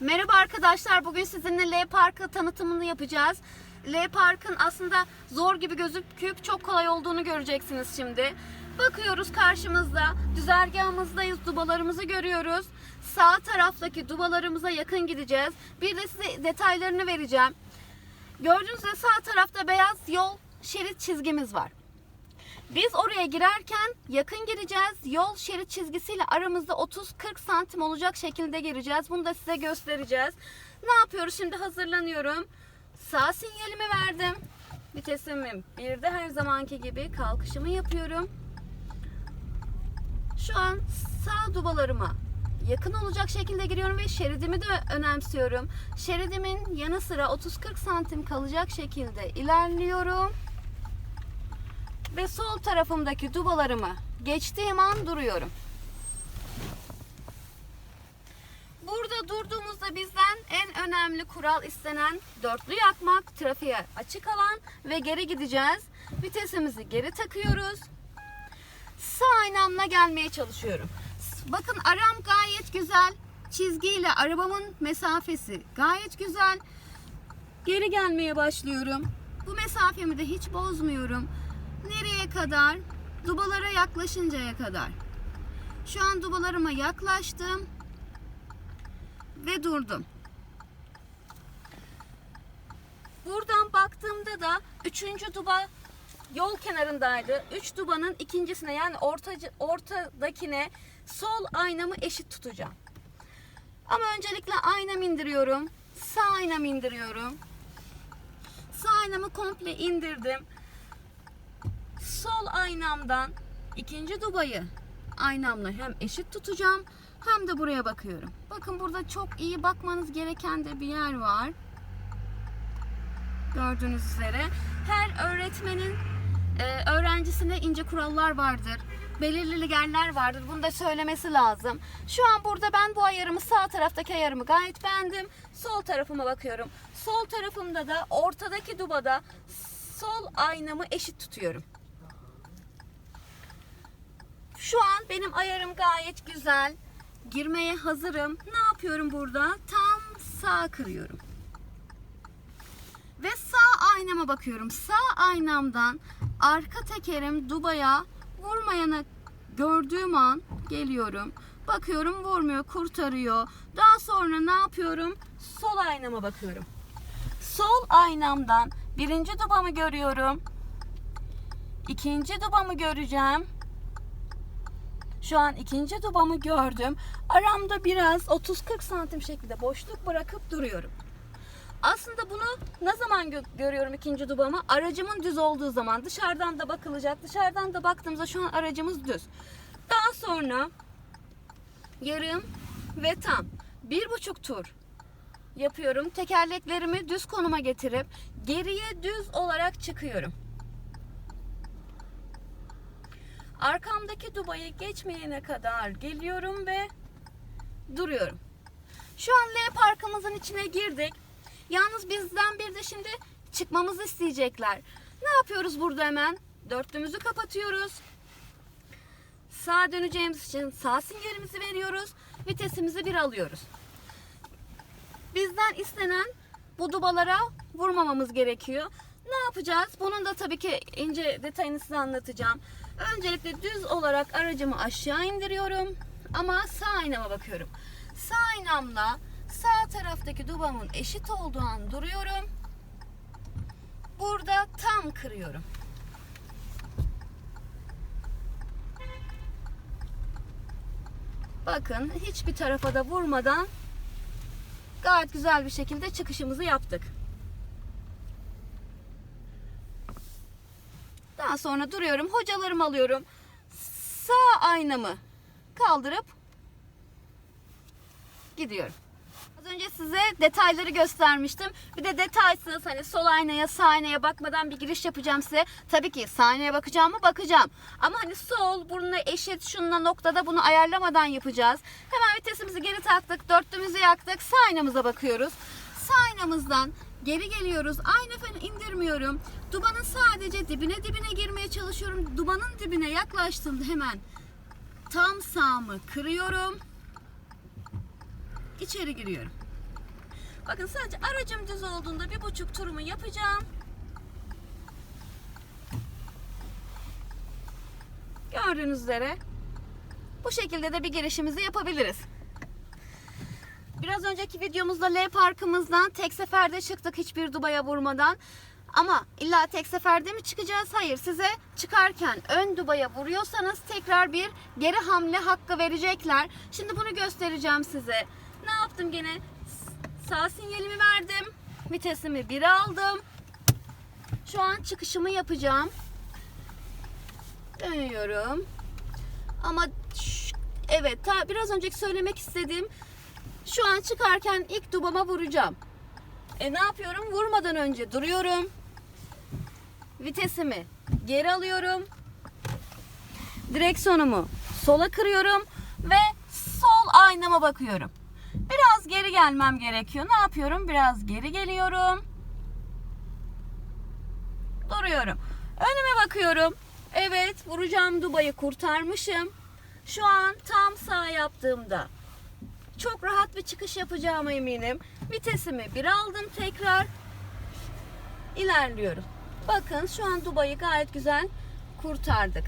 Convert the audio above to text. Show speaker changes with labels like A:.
A: Merhaba arkadaşlar. Bugün sizinle L Park'ı tanıtımını yapacağız. L Park'ın aslında zor gibi gözüküp çok kolay olduğunu göreceksiniz şimdi. Bakıyoruz karşımızda. Düzergahımızdayız. Dubalarımızı görüyoruz. Sağ taraftaki dubalarımıza yakın gideceğiz. Bir de size detaylarını vereceğim. Gördüğünüz üzere sağ tarafta beyaz yol şerit çizgimiz var. Biz oraya girerken yakın gireceğiz. Yol şerit çizgisiyle aramızda 30-40 santim olacak şekilde gireceğiz. Bunu da size göstereceğiz. Ne yapıyoruz şimdi hazırlanıyorum. Sağ sinyalimi verdim. Vitesimi bir de her zamanki gibi kalkışımı yapıyorum. Şu an sağ dubalarıma yakın olacak şekilde giriyorum ve şeridimi de önemsiyorum. Şeridimin yanı sıra 30-40 santim kalacak şekilde ilerliyorum ve sol tarafımdaki dubalarımı geçtiğim an duruyorum. Burada durduğumuzda bizden en önemli kural istenen dörtlü yakmak, trafiğe açık alan ve geri gideceğiz. Vitesimizi geri takıyoruz. Sağ aynamla gelmeye çalışıyorum. Bakın aram gayet güzel. Çizgiyle arabamın mesafesi gayet güzel. Geri gelmeye başlıyorum. Bu mesafemi de hiç bozmuyorum. Nereye kadar? Dubalara yaklaşıncaya kadar. Şu an dubalarıma yaklaştım ve durdum. Buradan baktığımda da üçüncü duba yol kenarındaydı. Üç dubanın ikincisine yani ortacı, ortadakine sol aynamı eşit tutacağım. Ama öncelikle aynamı indiriyorum. Sağ aynamı indiriyorum. Sağ aynamı komple indirdim sol aynamdan ikinci dubayı aynamla hem eşit tutacağım hem de buraya bakıyorum. Bakın burada çok iyi bakmanız gereken de bir yer var. Gördüğünüz üzere her öğretmenin e, öğrencisine ince kurallar vardır. Belirli yerler vardır. Bunu da söylemesi lazım. Şu an burada ben bu ayarımı sağ taraftaki ayarımı gayet beğendim. Sol tarafıma bakıyorum. Sol tarafımda da ortadaki dubada sol aynamı eşit tutuyorum. Şu an benim ayarım gayet güzel. Girmeye hazırım. Ne yapıyorum burada? Tam sağ kırıyorum. Ve sağ aynama bakıyorum. Sağ aynamdan arka tekerim dubaya vurmayanı gördüğüm an geliyorum. Bakıyorum vurmuyor, kurtarıyor. Daha sonra ne yapıyorum? Sol aynama bakıyorum. Sol aynamdan birinci dubamı görüyorum. İkinci dubamı göreceğim. Şu an ikinci dubamı gördüm. Aramda biraz 30-40 santim şekilde boşluk bırakıp duruyorum. Aslında bunu ne zaman gö- görüyorum ikinci dubamı? Aracımın düz olduğu zaman. Dışarıdan da bakılacak. Dışarıdan da baktığımızda şu an aracımız düz. Daha sonra yarım ve tam bir buçuk tur yapıyorum. Tekerleklerimi düz konuma getirip geriye düz olarak çıkıyorum. Arkamdaki dubayı geçmeyene kadar geliyorum ve duruyorum. Şu an L parkımızın içine girdik. Yalnız bizden bir de şimdi çıkmamızı isteyecekler. Ne yapıyoruz burada hemen? Dörtlümüzü kapatıyoruz. Sağa döneceğimiz için sağ sinyalimizi veriyoruz. Vitesimizi bir alıyoruz. Bizden istenen bu dubalara vurmamamız gerekiyor. Ne yapacağız? Bunun da tabii ki ince detayını size anlatacağım. Öncelikle düz olarak aracımı aşağı indiriyorum. Ama sağ aynama bakıyorum. Sağ aynamla sağ taraftaki dubamın eşit olduğu an duruyorum. Burada tam kırıyorum. Bakın hiçbir tarafa da vurmadan gayet güzel bir şekilde çıkışımızı yaptık. Daha sonra duruyorum. Hocalarımı alıyorum. Sağ aynamı kaldırıp gidiyorum. Az önce size detayları göstermiştim. Bir de detaysız hani sol aynaya sağ aynaya bakmadan bir giriş yapacağım size. Tabii ki sağ aynaya bakacağım mı? Bakacağım. Ama hani sol bununla eşit şununla noktada bunu ayarlamadan yapacağız. Hemen vitesimizi geri taktık. Dörtlümüzü yaktık. Sağ aynamıza bakıyoruz. Sağ aynamızdan geri geliyoruz. Ayna feni indirmiyorum. Dubanın sadece dibine dibine girmeye çalışıyorum. Dubanın dibine yaklaştığımda hemen tam sağımı kırıyorum. İçeri giriyorum. Bakın sadece aracım düz olduğunda bir buçuk turumu yapacağım. Gördüğünüz üzere bu şekilde de bir girişimizi yapabiliriz. Biraz önceki videomuzda L parkımızdan tek seferde çıktık hiçbir dubaya vurmadan. Ama illa tek seferde mi çıkacağız? Hayır. Size çıkarken ön dubaya vuruyorsanız tekrar bir geri hamle hakkı verecekler. Şimdi bunu göstereceğim size. Ne yaptım gene? Sağ sinyalimi verdim. Vitesimi 1 aldım. Şu an çıkışımı yapacağım. Dönüyorum. Ama evet ta biraz önceki söylemek istediğim şu an çıkarken ilk dubama vuracağım. E ne yapıyorum? Vurmadan önce duruyorum. Vitesimi geri alıyorum. Direksiyonumu sola kırıyorum ve sol aynama bakıyorum. Biraz geri gelmem gerekiyor. Ne yapıyorum? Biraz geri geliyorum. Duruyorum. Önüme bakıyorum. Evet, vuracağım dubayı kurtarmışım. Şu an tam sağ yaptığımda çok rahat bir çıkış yapacağıma eminim. Vitesimi bir aldım tekrar. ilerliyorum. Bakın şu an Dubai'yi gayet güzel kurtardık.